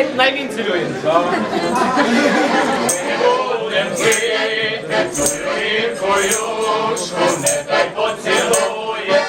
навіть на він цілюється. Будем жити, цю рікою, що не дай поцілує.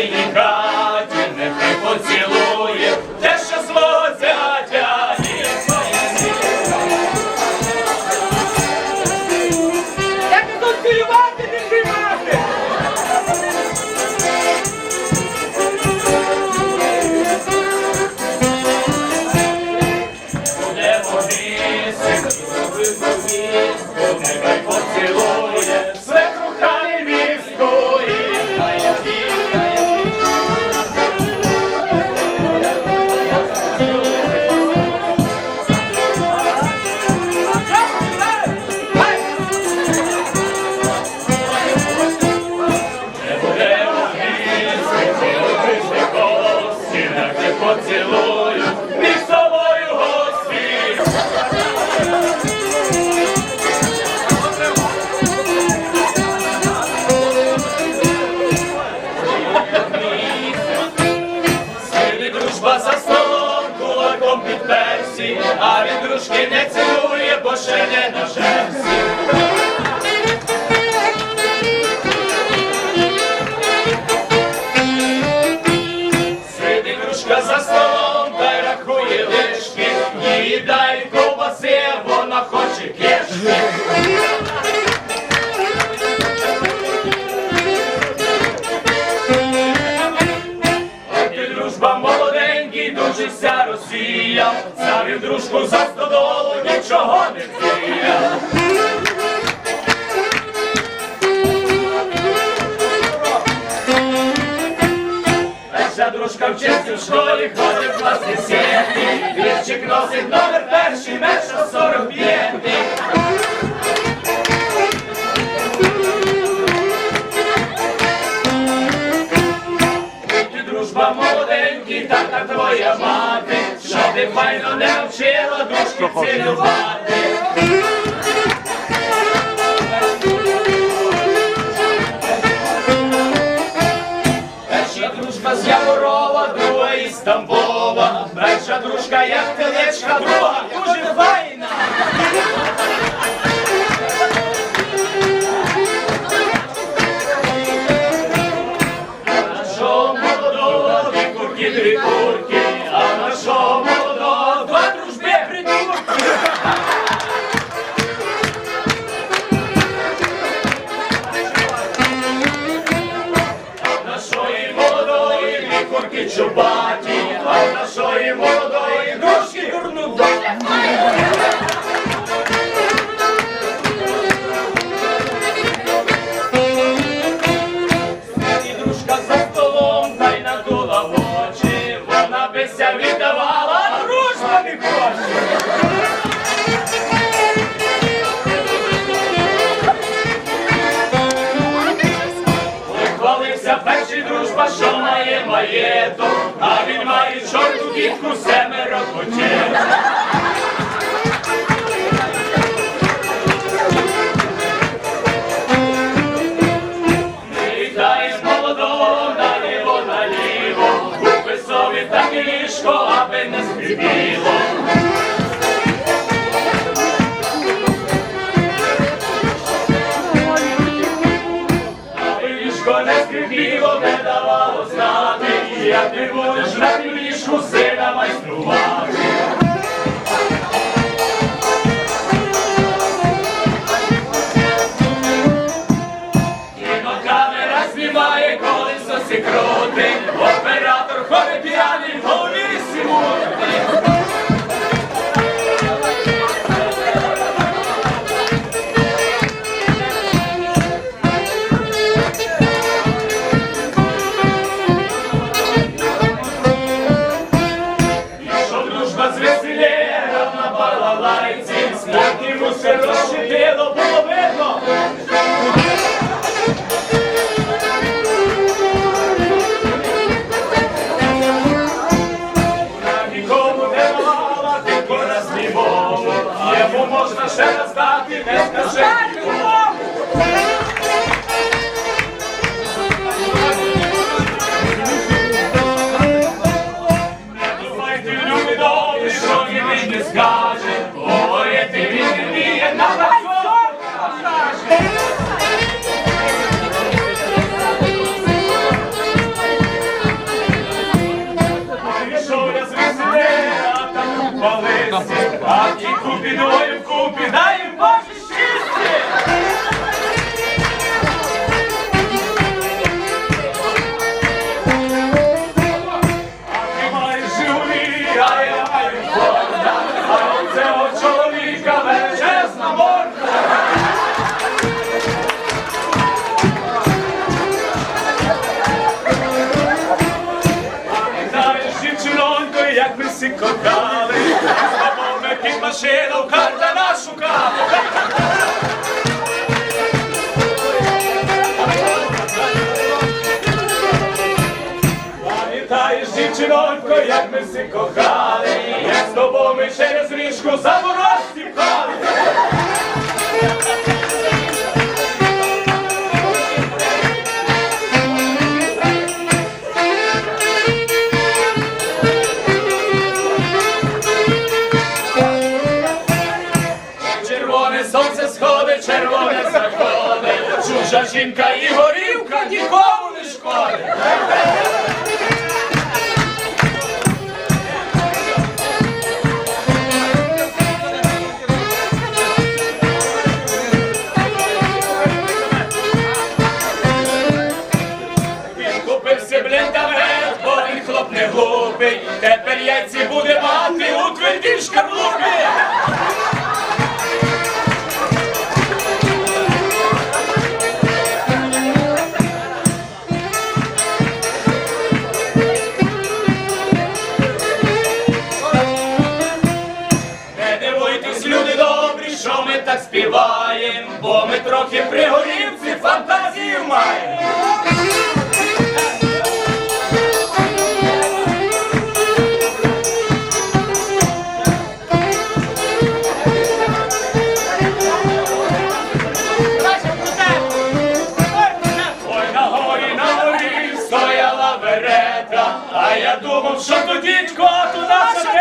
синій хаті, нехай поцілує, те, що свого зятя Як тут цілювати, не приймати. Буде повісить, буде повісить, буде бачиться Росія, за дружку за стодолу нічого не вміє. Наша дружка вчиться в школі, ходить в класні сім'ї, вірчик носить номер Дружба з Яворова, друга із Тамбова, перша дружка, як телечка друга. Будеш на пішку сина майструвати. Proszę! Кокали, з ми під машину кардана шукали. Пам'ятаєш, дівчинонько, як ми всі кохали. жінка і горівка нікому не шкодить. Тепер яйці буде мати у твердішках. я думав, що тоді дідько, а то наша.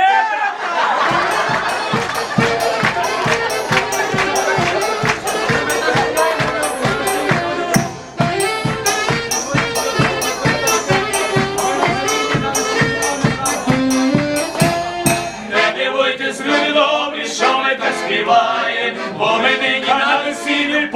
Не дивуйтесь, люди добрі, що ми бо ми не на весіллі